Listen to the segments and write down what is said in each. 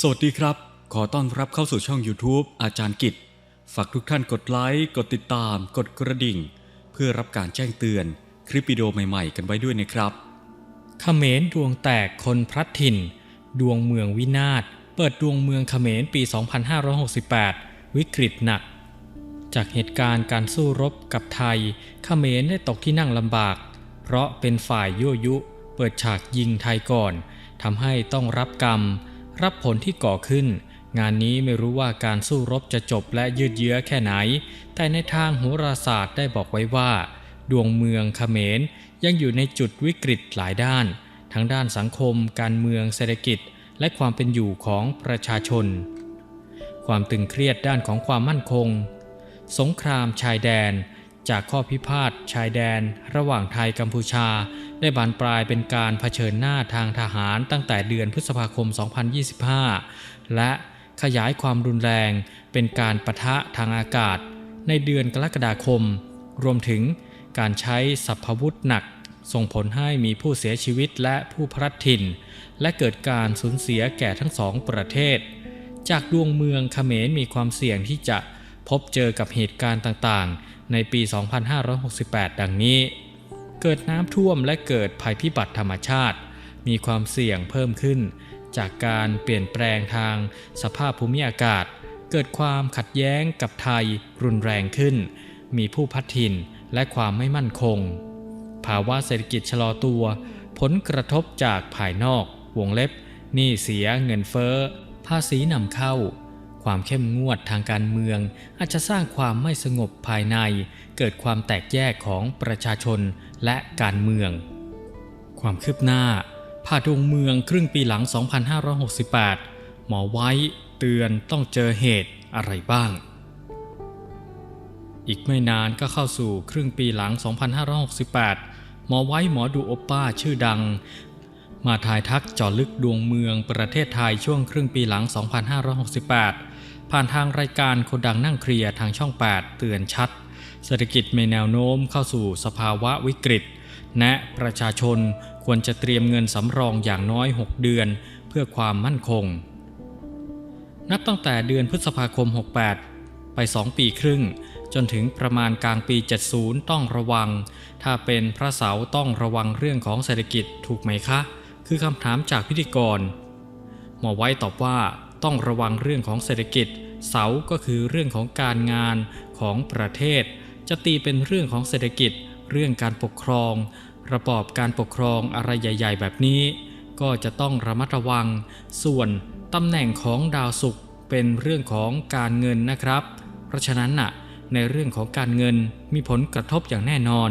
สวัสดีครับ ขอต้อนรับเข้าสู่ช่อง YouTube อาจารย์กิจ ฝากทุกท่านกดไลค์ กดติดตาม กดกระดิ่ง เพื่อรับการแจ้งเตือนคลิปวิดีโอใหม่ๆ กันไว้ด้วยนะครับขเขมรดวงแตกคนพลัดถิ่น ดวงเมืองวินาศ เปิดดวงเมืองขเขมรปี 2568 วิกฤตหนัก จากเหตุการณ์การสู้รบกับไทยขเขมรได้ตกที่นั่งลำบาก เพราะเป็นฝ่ายยั่วยุ เปิดฉากยิงไทยก่อนทำให้ต้องรับกรรม รับผลที่ก่อขึ้น งานนี้ไม่รู้ว่าการสู้รบจะจบและยืดเยื้อแค่ไหน แต่ในทางโหราศาสตร์ได้บอกไว้ว่า ดวงเมืองเขมรยังอยู่ในจุดวิกฤตหลายด้าน ทั้งด้านสังคม การเมืองเศรษฐกิจ และความเป็นอยู่ของประชาชน ความตึงเครียดด้านของความมั่นคง สงครามชายแดน จากข้อพิพาทชายแดน ระหว่างไทยกัมพูชา ได้บานปลายเป็นการเผชิญหน้าทางทหารตั้งแต่เดือนพฤษภาคม 2025 และขยายความรุนแรงเป็นการปะทะทางอากาศ ในเดือนกรกฎาคม รวมถึงการใช้สัพพวุธหนัก ส่งผลให้มีผู้เสียชีวิตและผู้พลัดถิ่น และเกิดการสูญเสียแก่ทั้งสองประเทศ จากดวงเมืองเขมรมีความเสี่ยงที่จะพบเจอกับเหตุการณ์ต่างๆ ในปี 2568 ดังนี้ เกิดน้ำท่วมและเกิดภัยพิบัติธรรมชาติ มีความเสี่ยงเพิ่มขึ้น จากการเปลี่ยนแปลงทางสภาพภูมิอากาศ เกิดความขัดแย้งกับไทยรุนแรงขึ้น มีผู้พัดถิ่นและความไม่มั่นคง ภาวะเศรษฐกิจชะลอตัว ผลกระทบจากภายนอก วงเล็บหนี้เสียเงินเฟ้อ ภาษีนำเข้า ความเข้มงวดทางการเมือง อาจจะสร้างความไม่สงบภายใน เกิดความแตกแยกของประชาชนและการเมือง ความคืบหน้า ผ่าดวงเมืองครึ่งปีหลัง 2568 หมอไว้ เตือนต้องเจอเหตุอะไรบ้าง อีกไม่นานก็เข้าสู่ครึ่งปีหลัง 2568 หมอไว้หมอดูโอป้าชื่อดังมาทายทักจาะลึกดวงเมืองประเทศไทยช่วงครึ่งปีหลัง 2568 ผ่านทางรายการคนดังนั่งเคลียร์ทางช่อง 8 เตือนชัด เศรษฐกิจมีแนวโน้มเข้าสู่สภาวะวิกฤตแนะประชาชนควรจะเตรียมเงินสำรองอย่างน้อย 6 เดือนเพื่อความมั่นคง นับตั้งแต่เดือนพฤษภาคม 68 ไป 2 ปีครึ่ง จนถึงประมาณกลางปี 70 ต้องระวัง ถ้าเป็นพระเสาร์ต้องระวังเรื่องของเศรษฐกิจถูกไหมคะ คือคำถามจากพิธีกร หมอไว้ตอบว่า ต้องระวังเรื่องของเศรษฐกิจ เสาก็คือเรื่องของการงานของประเทศ จะตีเป็นเรื่องของเศรษฐกิจ เรื่องการปกครอง ระบอบการปกครองอะไรใหญ่ ๆ แบบนี้ ก็จะต้องระมัดระวัง ส่วนตำแหน่งของดาวศุกร์เป็นเรื่องของการเงินนะครับ เพราะฉะนั้นน่ะในเรื่องของการเงินมีผลกระทบอย่างแน่นอน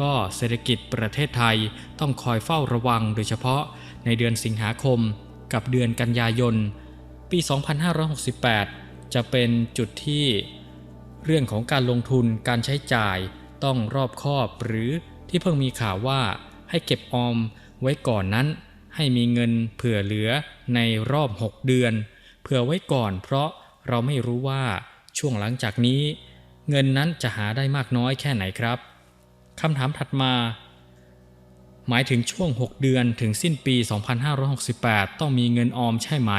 ก็เศรษฐกิจประเทศไทยต้องคอยเฝ้าระวังโดยเฉพาะในเดือนสิงหาคมกับเดือนกันยายน ปี 2568 จะเป็นจุดที่เรื่องของการลงทุนการใช้จ่ายต้องรอบคอบหรือที่เพิ่งมีข่าวว่าให้เก็บออมไว้ก่อนนั้น ให้มีเงินเผื่อเหลือในรอบ 6 เดือน เผื่อไว้ก่อนเพราะเราไม่รู้ว่าช่วงหลังจากนี้ เงินนั้นจะหาได้มากน้อยแค่ไหนครับคำถามถัดมา หมายถึงช่วง 6 เดือนถึงสิ้นปี 2568 ต้องมีเงินออมใช่ไหม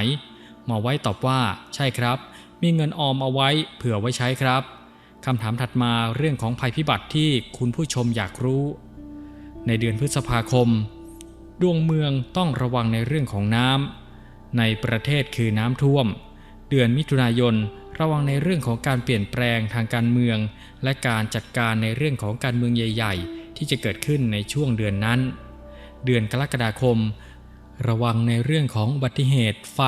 มอไว้ตอบว่า ใช่ครับ มีเงินออมเอาไว้เผื่อไว้ใช้ครับคำถามถัดมาเรื่องของภัยพิบัติที่คุณผู้ชมอยากรู้ ในเดือนพฤษภาคม ดวงเมืองต้องระวังในเรื่องของน้ำในประเทศคือน้ำท่วม เดือนมิถุนายนระวังในเรื่องของการเปลี่ยนแปลงทางการเมือง และการจัดการในเรื่องของการเมืองใหญ่ ๆ ที่จะเกิดขึ้นในช่วงเดือนนั้น เดือนกรกฎาคม ระวังในเรื่องของอุบัติเหตุ ไฟ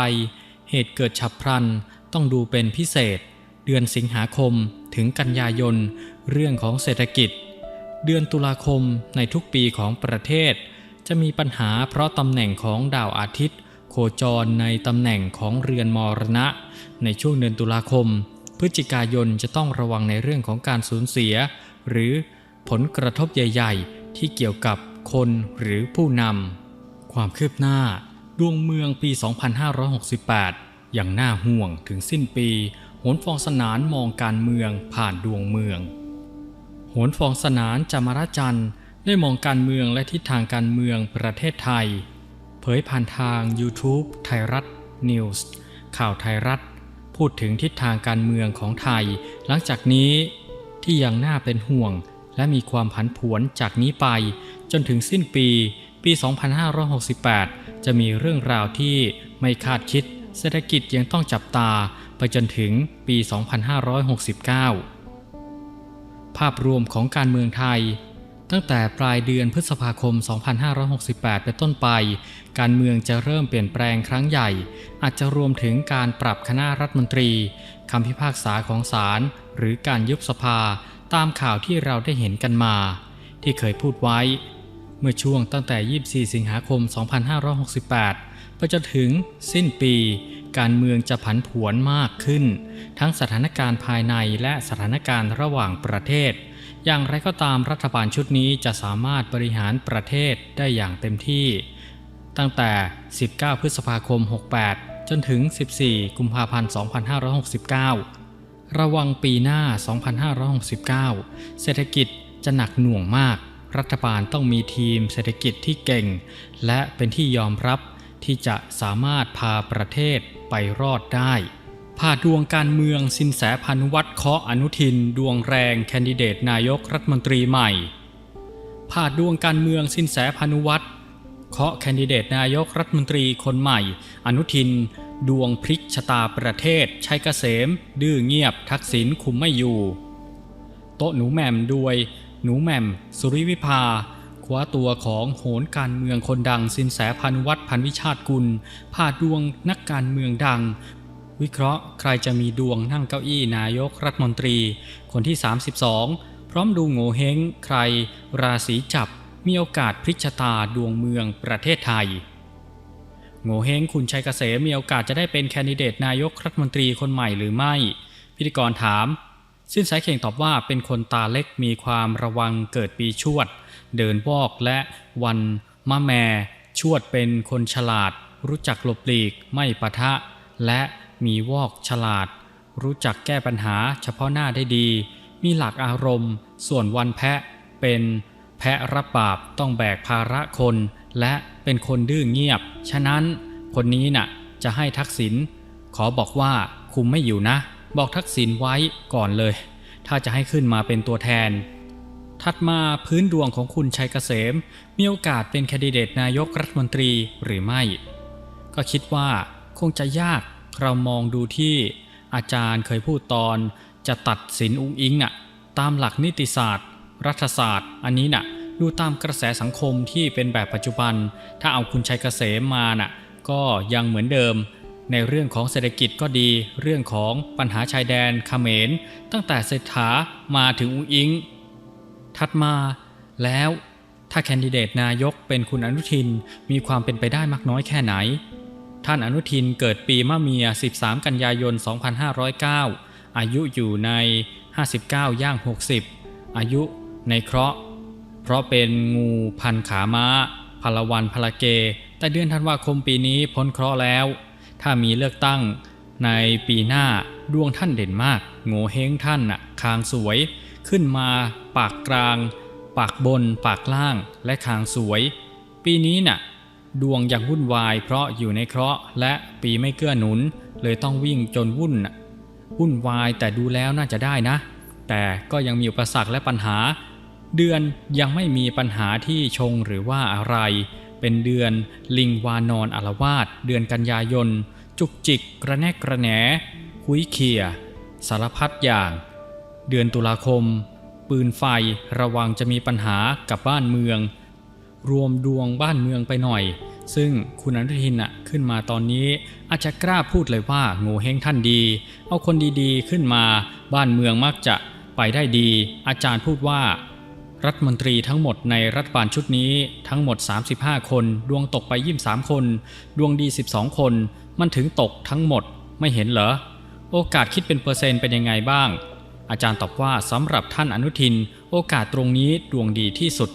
เหตุเกิดฉับพลันต้องดูเป็นพิเศษ เดือนสิงหาคมถึงกันยายน เรื่องของเศรษฐกิจ เดือนตุลาคมในทุกปีของประเทศ จะมีปัญหาเพราะตำแหน่งของดาวอาทิตย์ โคจรในตำแหน่งของเรือนมรณะ ในช่วงเดือนตุลาคม พฤศจิกายนจะต้องระวังในเรื่องของการสูญเสีย หรือผลกระทบใหญ่ ๆ ที่เกี่ยวกับคนหรือผู้นำความคืบหน้า ดวงเมืองปี 2568 อย่างน่าห่วงถึงสิ้นปีโหนฟองสนานมองการเมืองผ่านดวงเมืองโหนฟองสนานจามราจันทร์ได้มองการเมืองและทิศทางการเมืองประเทศไทย เผยผ่านทาง YouTube ไทยรัฐนิวส์ข่าวไทยรัฐ พูดถึงทิศทางการเมืองของไทย หลังจากนี้ที่ยังน่าเป็นห่วง และมีความผันผวนจากนี้ไป จนถึงสิ้นปีปี 2568 จะมีเรื่องราวที่ไม่คาดคิด เศรษฐกิจยังต้องจับตาไปจนถึงปี 2569 ภาพรวมของการเมืองไทย ตั้งแต่ปลายเดือนพฤษภาคม 2568 เป็นต้นไป การเมืองจะเริ่มเปลี่ยนแปลงครั้งใหญ่ อาจจะรวมถึงการปรับคณะรัฐมนตรีคำพิพากษาของศาลหรือการยุบสภาตามข่าวที่เราได้เห็นกันมา ที่เคยพูดไว้ เมื่อช่วงตั้งแต่ 24 สิงหาคม 2568 ไปจนถึงสิ้นปี การเมืองจะผันผวนมากขึ้น ทั้งสถานการณ์ภายในและสถานการณ์ระหว่างประเทศ อย่างไรก็ตามรัฐบาลชุดนี้จะสามารถบริหารประเทศได้อย่างเต็มที่ ตั้งแต่ 19 พฤษภาคม 68 จนถึง 14 กุมภาพันธ์ 2569 ระวังปีหน้า 2569 เศรษฐกิจจะหนักหน่วงมาก รัฐบาลต้องมีทีมเศรษฐกิจที่เก่ง และเป็นที่ยอมรับ ที่จะสามารถพาประเทศไปรอดได้พาดวงการเมืองสินแสพานุวัตรเคาะอนุทิน ดวงแรงแคนดิเดตนายกรัฐมนตรีใหม่พาดวงการเมืองสินแสพานุวัตรเคาะแคนดิเดตนายกรัฐมนตรีคนใหม่ อนุทิน ดวงพลิกชะตาประเทศชัยเกษม ดื้อเงียบทักษิณคุมไม่อยู่ โต๊ะหนูแหม่มด้วย หนูแหม่ม สุริวิภา คว้าตัวของโหนการเมืองคนดังสินแสพานุวัตรพันวิชาติกุลพาดวงนักการเมืองดัง วิเคราะห์ใครจะมีดวงนั่งเก้าอี้นายกรัฐมนตรี คนที่ 32 พร้อมดูโง่เฮงใคร ราศีจับมีโอกาสพลิกชะตาดวงเมืองประเทศไทยโง่เฮงคุณชัยเกษมมีโอกาสจะได้เป็นแคนดิเดตนายกรัฐมนตรีคนใหม่หรือไม่ พิธีกรถาม สิ้นสายเข่งตอบว่าเป็นคนตาเล็กมีความระวังเกิดปีชวด เดินวอกและวันมะแมชวดเป็นคนฉลาด รู้จักหลบหลีกไม่ปะทะ และมีวอกฉลาด รู้จักแก้ปัญหาเฉพาะหน้าได้ดี มีหลักอารมณ์ ส่วนวันแพะเป็น แพะรับบาปต้องแบกภาระคน และเป็นคนดื้อเงียบ ฉะนั้นคนนี้น่ะจะให้ทักษิณขอบอกว่าคุมไม่อยู่นะ บอกทักษิณไว้ก่อนเลย ถ้าจะให้ขึ้นมาเป็นตัวแทน ถัดมาพื้นดวงของคุณชัยเกษม มีโอกาสเป็นแคนดิเดตนายกรัฐมนตรีหรือไม่ ก็คิดว่าคงจะยากเรามองดูที่อาจารย์เคยพูดตอนจะตัดสินอุ้งอิงน่ะตามหลักนิติศาสตร์ รัฐศาสตร์ อันนี้น่ะดูตามกระแสสังคมที่เป็นแบบปัจจุบัน ถ้าเอาคุณชัยเกษมมาน่ะก็ยังเหมือนเดิม ในเรื่องของเศรษฐกิจก็ดี เรื่องของปัญหาชายแดนเขมร ตั้งแต่เศรษฐามาถึงอุ้งอิง ถัดมาแล้วถ้าแคนดิเดตนายกเป็นคุณอนุทินมีความเป็นไปได้มากน้อยแค่ไหน ท่านอนุทินเกิดปีมะเมีย 13 กันยายน 2509 อายุอยู่ใน 59 ย่าง 60 อายุในเคราะห์ เพราะเป็นงูพันขาม้าพลวันพลเก แต่เดือนธันวาคมปีนี้พ้นเคราะห์แล้ว ถ้ามีเลือกตั้งในปีหน้าดวงท่านเด่นมาก โง่เฮงท่านน่ะคางสวย ขึ้นมาปากกลาง ปากบน ปากล่างและคางสวย ปีนี้น่ะ ดวงยังวุ่นวายเพราะอยู่ในเคราะห์และปีไม่เกื้อหนุน เลยต้องวิ่งจนวุ่นวุ่นวายแต่ดูแล้วน่าจะได้นะ แต่ก็ยังมีอุปสรรคและปัญหา เดือนยังไม่มีปัญหาที่ชงหรือว่าอะไร เป็นเดือนลิงวานอนอารวาสเดือนกันยายน จุกจิกกระแนกกระแหน คุยเขี่ยสารพัดอย่าง เดือนตุลาคม ปืนไฟระวังจะมีปัญหากับบ้านเมือง รวมดวงบ้านเมืองไปหน่อย ซึ่งคุณอนุทินน่ะขึ้นมาตอนนี้อาจจะกล้าพูดเลยว่าโง่เฮงท่านดี เอาคนดีๆขึ้นมาบ้านเมืองมักจะไปได้ดี อาจารย์พูดว่า รัฐมนตรีทั้งหมดในรัฐบาลชุดนี้ทั้งหมด 35 คน ดวงตกไป23คน ดวงดี 12 คน มันถึงตกทั้งหมดไม่เห็นเหรอ โอกาสคิดเป็นเปอร์เซ็นต์เป็นยังไงบ้าง อาจารย์ตอบว่าสำหรับท่านอนุทิน โอกาสตรงนี้ดวงดีที่สุด